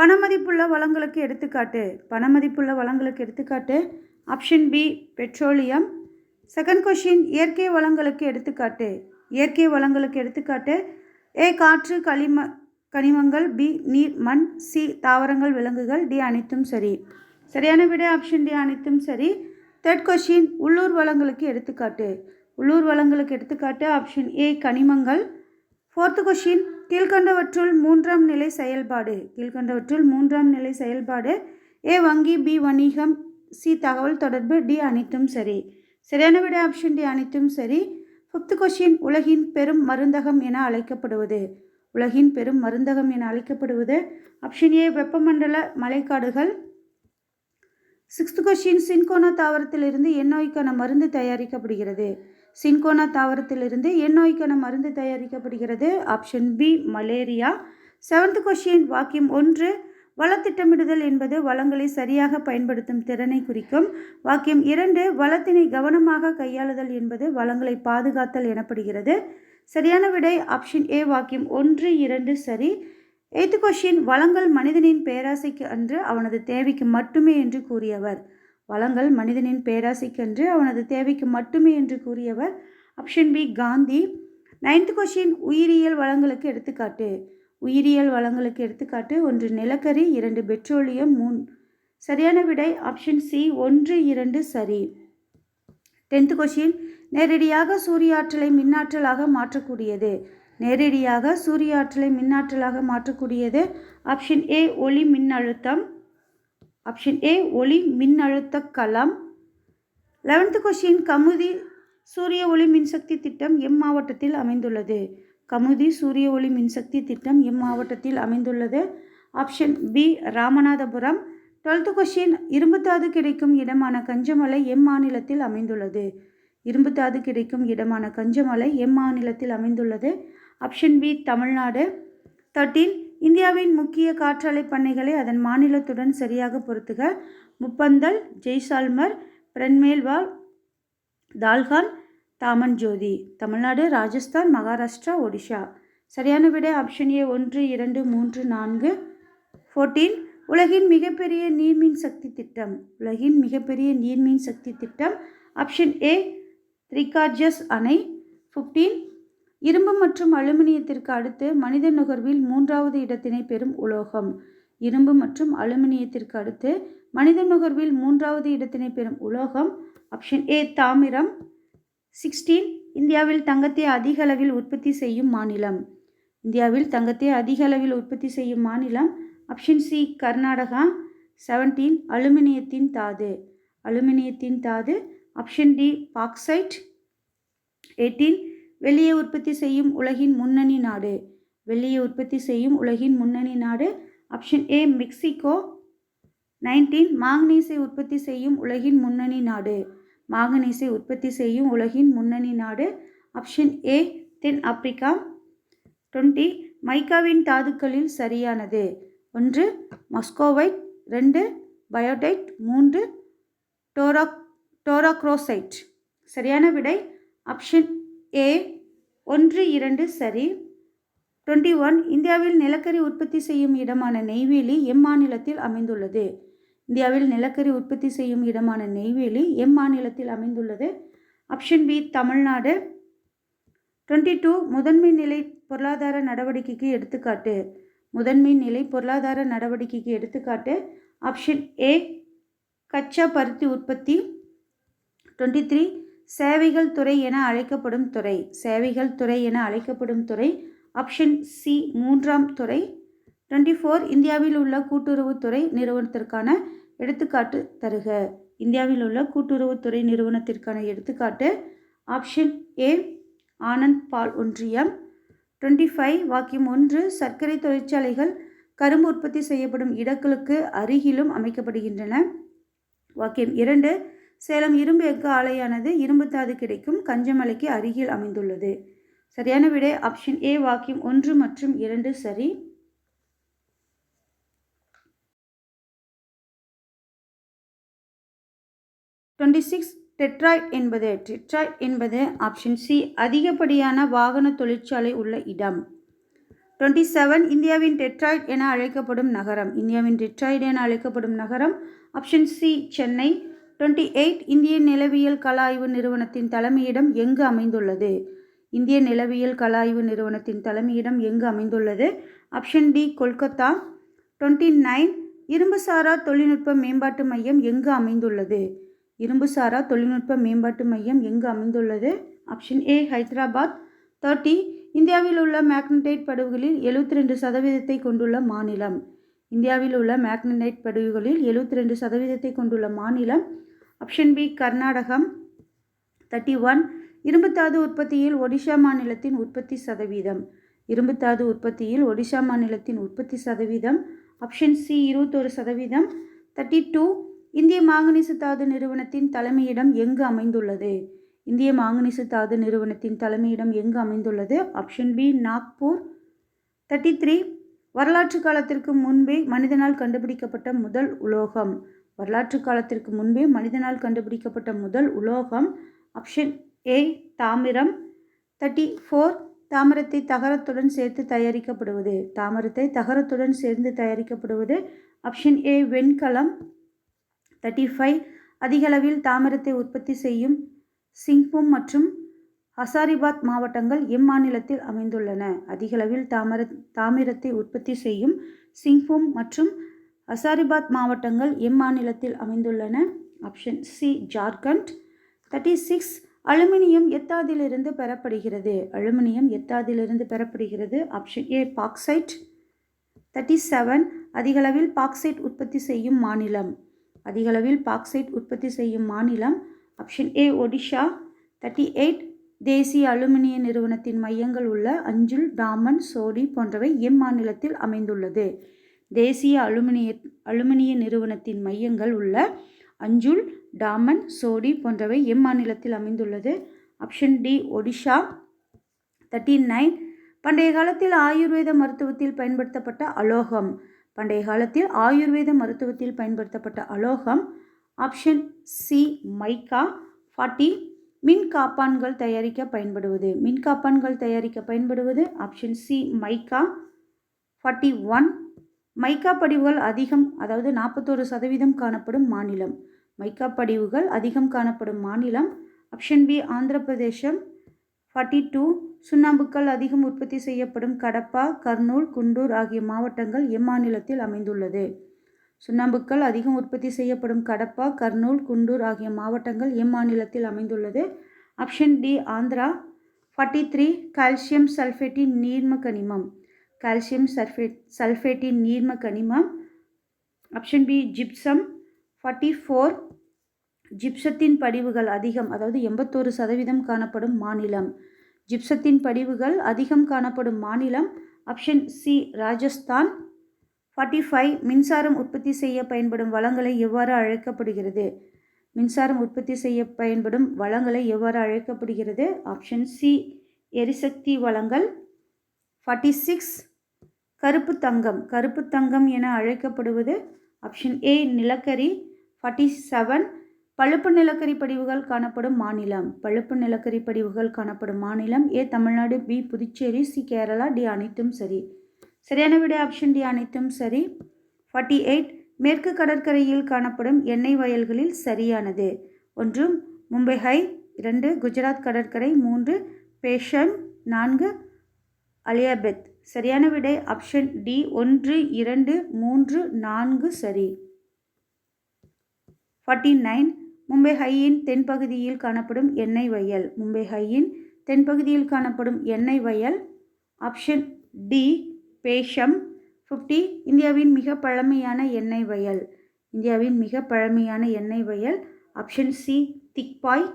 பணமதிப்புள்ள வளங்களுக்கு எடுத்துக்காட்டு பணமதிப்புள்ள வளங்களுக்கு எடுத்துக்காட்டு option B petroleum second question இயற்கை வளங்களுக்கு எடுத்துக்காட்டு. இயற்கை வளங்களுக்கு எடுத்துக்காட்டு ஏ காற்று களிம கனிமங்கள் பி நீர் மண் சி தாவரங்கள் விலங்குகள் டி அனைத்தும் சரி. சரியான விடை ஆப்ஷன் டி அனைத்தும் சரி. தேர்ட் கொஷின் உள்ளூர் வளங்களுக்கு எடுத்துக்காட்டு. உள்ளூர் வளங்களுக்கு எடுத்துக்காட்டு ஆப்ஷன் ஏ கனிமங்கள். ஃபோர்த்து கொஷின் கீழ்கண்டவற்றுள் மூன்றாம் நிலை செயல்பாடு. கீழ்கண்டவற்றுள் மூன்றாம் நிலை செயல்பாடு. ஏ வங்கி பி வணிகம் சி தகவல் தொடர்பு டி அனைத்தும் சரி. சரியான விட ஆப்ஷன் டி அனைத்தும் சரி. ஃபிஃப்த் கொஷின் உலகின் பெரும் மருந்தகம் என அழைக்கப்படுவது. உலகின் பெரும் மருந்தகம் என அழைக்கப்படுவது. ஆப்ஷன் ஏ வெப்பமண்டல மலைக்காடுகள் சிக்ஸ்த் கொஷின் சின்கோனா தாவரத்திலிருந்து எண்ணோய்க்கான மருந்து தயாரிக்கப்படுகிறது. சின்கோனா தாவரத்திலிருந்து எந்நோய்க்கான மருந்து தயாரிக்கப்படுகிறது. Option B malaria. Seventh question வாக்கியம் ஒன்று. வள திட்டமிடுதல் என்பது வளங்களை சரியாக பயன்படுத்தும் திறனை குறிக்கும். வாக்கியம் இரண்டு வளத்தினை கவனமாக கையாளுதல் என்பது வளங்களை பாதுகாத்தல் எனப்படுகிறது. சரியான விடை ஆப்ஷன் ஏ வாக்கியம் ஒன்று இரண்டு சரி. எய்த்து கொஷின் வளங்கள் மனிதனின் பேராசைக்கு அன்று அவனது தேவைக்கு மட்டுமே என்று கூறியவர். வளங்கள் மனிதனின் பேராசைக்கன்று அவனது தேவைக்கு மட்டுமே என்று கூறியவர் option B Gandhi. Ninth question உயிரியல் வளங்களுக்கு எடுத்துக்காட்டு. உயிரியல் வளங்களுக்கு எடுத்துக்காட்டு ஒன்று நிலக்கரி இரண்டு பெட்ரோலியம் மூன் சரியான விடை ஆப்ஷன் சி ஒன்று இரண்டு சரி. டென்த் கொஷின் நேரடியாக சூரிய ஆற்றலை மின்னாற்றலாக மாற்றக்கூடியது. நேரடியாக சூரிய ஆற்றலை மின்னாற்றலாக மாற்றக்கூடியது. ஆப்ஷன் ஏ ஒளி மின்னழுத்தம். ஆப்ஷன் ஏ ஒளி மின்னழுத்த களம் லெவன்த்து கொஷின் கமுதி சூரிய ஒளி மின்சக்தி திட்டம் எம் மாவட்டத்தில் அமைந்துள்ளது. கமுதி சூரிய ஒளி மின்சக்தி திட்டம் எம் மாவட்டத்தில் அமைந்துள்ளது. Option B Ramanathapuram. Twelfth question இரும்புத்தாது கிடைக்கும் இடமான கஞ்சமலை எம் மாநிலத்தில் அமைந்துள்ளது. இரும்புத்தாது கிடைக்கும் இடமான கஞ்சமலை எம் மாநிலத்தில் அமைந்துள்ளது. Option B Tamil Nadu. தேர்ட்டீன் இந்தியாவின் முக்கிய காற்றாலை பண்ணைகளை அதன் மாநிலத்துடன் சரியாக பொருத்துக. முப்பந்தல் ஜெய்சால்மர் பிரன்மேல்வால் தால்கான் தாமன் ஜோதி தமிழ்நாடு ராஜஸ்தான் மகாராஷ்டிரா ஒடிஷா. சரியான விட ஆப்ஷன் ஏ ஒன்று இரண்டு மூன்று நான்கு. ஃபோர்டீன் உலகின் மிகப்பெரிய நீர்மின் சக்தி திட்டம். உலகின் மிகப்பெரிய நீர்மின் சக்தி திட்டம் ஆப்ஷன் ஏ த்ரிகார்ஜஸ் அணை. ஃபிஃப்டீன் இரும்பு மற்றும் அலுமினியத்திற்கு அடுத்து மனித நுகர்வில் மூன்றாவது இடத்தினை பெறும் உலோகம். இரும்பு மற்றும் அலுமினியத்திற்கு அடுத்து மனித நுகர்வில் மூன்றாவது இடத்தினை பெறும் உலோகம். ஆப்ஷன் ஏ தாமிரம். சிக்ஸ்டீன் இந்தியாவில் தங்கத்தை அதிக அளவில் உற்பத்தி செய்யும் மாநிலம். இந்தியாவில் தங்கத்தை அதிக அளவில் உற்பத்தி செய்யும் மாநிலம். Option C Karnataka. செவன்டீன் அலுமினியத்தின் தாது. அலுமினியத்தின் தாது. ஆப்ஷன் டி பாக்சைட் எயிட்டீன் வெள்ளியை உற்பத்தி செய்யும் உலகின் முன்னணி நாடு. வெள்ளியை உற்பத்தி செய்யும் உலகின் முன்னணி நாடு. ஆப்ஷன் ஏ மெக்சிகோ நைன்டீன் மாங்கனீஸை உற்பத்தி செய்யும் உலகின் முன்னணி நாடு. மாங்கனீஸை உற்பத்தி செய்யும் உலகின் முன்னணி நாடு. ஆப்ஷன் ஏ தென் ஆப்பிரிக்கா. டுவெண்ட்டி மைக்காவின் தாதுக்களில் சரியானது. ஒன்று மஸ்கோவைட். ரெண்டு பயோடைட். மூன்று டோராக் டோராக்ரோசைட். சரியான விடை ஆப்ஷன் ஏ ஒன்று இரண்டு சரி. டுவெண்ட்டி ஒன் இந்தியாவில் நிலக்கரி உற்பத்தி செய்யும் இடமான நெய்வேலி எம் மாநிலத்தில் அமைந்துள்ளது. இந்தியாவில் நிலக்கரி உற்பத்தி செய்யும் இடமான நெய்வேலி எம் மாநிலத்தில் அமைந்துள்ளது. Option B Tamil Nadu. Twenty two முதன்மை நிலை பொருளாதார நடவடிக்கைக்கு எடுத்துக்காட்டு. முதன்மை நிலை பொருளாதார நடவடிக்கைக்கு எடுத்துக்காட்டு. ஆப்ஷன் ஏ கச்சா பருத்தி உற்பத்தி. டுவெண்ட்டி த்ரீ சேவைகள் துறை என அழைக்கப்படும் துறை. சேவைகள் துறை என அழைக்கப்படும் துறை. ஆப்ஷன் சி மூன்றாம் துறை. டுவெண்ட்டி ஃபோர் இந்தியாவில் உள்ள கூட்டுறவுத்துறை நிறுவனத்திற்கான எடுத்துக்காட்டு தருக. இந்தியாவில் உள்ள கூட்டுறவுத்துறை நிறுவனத்திற்கான எடுத்துக்காட்டு. ஆப்ஷன் ஏ ஆனந்த் பால் ஒன்றியம். டுவெண்ட்டி ஃபைவ் வாக்கியம் ஒன்று சர்க்கரை தொழிற்சாலைகள் கரும்பு உற்பத்தி செய்யப்படும் இடங்களுக்கு அருகிலும் அமைக்கப்படுகின்றன. வாக்கியம் இரண்டு சேலம் இரும்பு எஃகு ஆலையானது இரும்புத்தாது கிடைக்கும் கஞ்சமலைக்கு அருகில் அமைந்துள்ளது. சரியான விடை ஆப்ஷன் ஏ வாக்கியம் ஒன்று மற்றும் இரண்டு. சரி. டுவெண்ட்டி சிக்ஸ் டெட்ராய்ட் என்பது டெட்ராய்ட் என்பது ஆப்ஷன் சி அதிகப்படியான வாகன தொழிற்சாலை உள்ள இடம். டுவெண்ட்டி செவன் இந்தியாவின் டெட்ராய்ட் என அழைக்கப்படும் நகரம். இந்தியாவின் டெட்ராய்ட் என அழைக்கப்படும் நகரம் option C Chennai. Twenty eight இந்திய நிலவியல் கலாய்வு நிறுவனத்தின் தலைமையிடம் எங்கு அமைந்துள்ளது? இந்திய நிலவியல் கலாய்வு நிறுவனத்தின் தலைமையிடம் எங்கு அமைந்துள்ளது? Option D Kolkata. Twenty nine இரும்புசாரா தொழில்நுட்ப மேம்பாட்டு மையம் எங்கு அமைந்துள்ளது? இரும்புசாரா தொழில்நுட்ப மேம்பாட்டு மையம் எங்கு அமைந்துள்ளது? Option A Hyderabad. தேர்ட்டி இந்தியாவில் உள்ள மேக்னடைட் படகுகளில் எழுபத்தி ரெண்டு சதவீதத்தை கொண்டுள்ள மாநிலம். இந்தியாவில் உள்ள மேக்னடைட் படகுகளில் எழுபத்தி ரெண்டு சதவீதத்தை கொண்டுள்ள மாநிலம் option B Karnataka. Thirty one இரும்புத்தாது உற்பத்தியில் ஒடிஷா மாநிலத்தின் உற்பத்தி சதவீதம். இரும்புத்தாது உற்பத்தியில் ஒடிஷா மாநிலத்தின் உற்பத்தி சதவீதம். ஆப்ஷன் சி இருபத்தொரு சதவீதம். தேர்ட்டி டூ இந்திய மாங்கனீசு தாது நிறுவனத்தின் தலைமையிடம் எங்கு அமைந்துள்ளது? இந்திய மாங்கனீசு தாது நிறுவனத்தின் தலைமையிடம் எங்கு அமைந்துள்ளது? Option B Nagpur. Thirty three வரலாற்று காலத்திற்கு முன்பே மனிதனால் கண்டுபிடிக்கப்பட்ட முதல் உலோகம். வரலாற்று காலத்திற்கு முன்பே மனிதனால் கண்டுபிடிக்கப்பட்ட முதல் உலோகம் ஆப்ஷன் ஏ தாமிரம். தேர்ட்டி ஃபோர் தாமிரத்தை தகரத்துடன் சேர்த்து தயாரிக்கப்படுவது. தாமிரத்தை தகரத்துடன் சேர்ந்து தயாரிக்கப்படுவது ஆப்ஷன் ஏ வெண்கலம். தேர்ட்டி ஃபைவ் அதிகளவில் தாமிரத்தை உற்பத்தி செய்யும் சிங்பூம் மற்றும் ஹசாரிபாத் மாவட்டங்கள் எம்மாநிலத்தில் அமைந்துள்ளன. அதிகளவில் தாமர தாமிரத்தை உற்பத்தி செய்யும் சிங்பூம் மற்றும் ஹசாரிபாத் மாவட்டங்கள் எம்மாநிலத்தில் அமைந்துள்ளன. Option C Jharkhand. Thirty six aluminium எத்தாதிலிருந்து பெறப்படுகிறது. அலுமினியம் எத்தாதிலிருந்து பெறப்படுகிறது? Option A bauxite. Thirty seven அதிகளவில் பாக்சைட் உற்பத்தி செய்யும் மாநிலம். அதிகளவில் பாக்சைட் உற்பத்தி செய்யும் மாநிலம்? Option A Odisha. Thirty eight தேசிய அலுமினிய நிறுவனத்தின் மையங்கள் உள்ள அஞ்சுல் டாமன் சோடி போன்றவை எம்மாநிலத்தில் அமைந்துள்ளது. தேசிய அலுமினிய அலுமினிய நிறுவனத்தின் மையங்கள் உள்ள அஞ்சுல் டாமன் சோடி போன்றவை எம்மாநிலத்தில் அமைந்துள்ளது. Option D Odisha. Thirty nine. பண்டைய காலத்தில் ஆயுர்வேத மருத்துவத்தில் பயன்படுத்தப்பட்ட அலோகம். பண்டைய காலத்தில் ஆயுர்வேத மருத்துவத்தில் பயன்படுத்தப்பட்ட அலோகம். Option C mica. ஃபார்ட்டி. மின் காப்பான்கள் தயாரிக்க பயன்படுவது. மின் காப்பான்கள் தயாரிக்க பயன்படுவது option C mica. Forty one. Mica படிவுகள் அதிகம் அதாவது நாற்பத்தோரு சதவீதம் காணப்படும் மாநிலம். மைக்கா படிவுகள் அதிகம் காணப்படும் மாநிலம் ஆப்ஷன் பி ஆந்திர பிரதேசம். ஃபார்ட்டி டூ சுண்ணாம்புக்கள் அதிகம் உற்பத்தி செய்யப்படும் கடப்பா கர்னூல் குண்டூர் ஆகிய மாவட்டங்கள் எம்மாநிலத்தில் அமைந்துள்ளது. சுண்ணாம்புக்கள் அதிகம் உற்பத்தி செய்யப்படும் கடப்பா கர்னூல் குண்டூர் ஆகிய மாவட்டங்கள் எம்மாநிலத்தில் அமைந்துள்ளது. Option D Andhra. Forty three calcium சல்ஃபேட்டின் நீர்ம கனிமம். கால்சியம் சல்ஃபேட் சல்ஃபேட்டின் நீர்ம கனிமம் option B gypsum forty four ஜிப்சத்தின் படிவுகள் அதிகம் அதாவது எண்பத்தோரு சதவீதம் காணப்படும் மாநிலம். ஜிப்சத்தின் படிவுகள் அதிகம் காணப்படும் மாநிலம் option C Rajasthan. Forty five மின்சாரம் உற்பத்தி செய்ய பயன்படும் வளங்களை எவ்வாறு அழைக்கப்படுகிறது? மின்சாரம் உற்பத்தி செய்ய பயன்படும் வளங்களை எவ்வாறு அழைக்கப்படுகிறது? ஆப்ஷன் சி எரிசக்தி வளங்கள். ஃபார்ட்டி சிக்ஸ் கருப்பு தங்கம். கருப்பு தங்கம் என அழைக்கப்படுவது ஆப்ஷன் ஏ நிலக்கரி. ஃபார்ட்டி செவன் பழுப்பு நிலக்கரி படிவுகள் காணப்படும் மாநிலம். பழுப்பு நிலக்கரி படிவுகள் காணப்படும் மாநிலம் A Tamil Nadu B Puducherry C Kerala D அனைத்தும் சரி. சரியான விட ஆப்ஷன் டி அனைத்தும் சரி. ஃபார்ட்டி எயிட் மேற்கு கடற்கரையில் காணப்படும் எண்ணெய் வயல்களில் சரியானது. ஒன்று மும்பை ஹை. இரண்டு குஜராத் கடற்கரை. மூன்று பேஷன். நான்கு அலியாபெத். சரியான விடை ஆப்ஷன் டி ஒன்று இரண்டு மூன்று நான்கு சரி. ஃபார்ட்டி நைன் மும்பை ஹையின் தென்பகுதியில் காணப்படும் எண்ணெய் வயல். மும்பை ஹையின் தென்பகுதியில் காணப்படும் எண்ணெய் வயல். Option D பேஷம். ஃபிஃப்டி இந்தியாவின் மிக பழமையான எண்ணெய் வயல். இந்தியாவின் மிக பழமையான எண்ணெய் வயல். Option C Digboi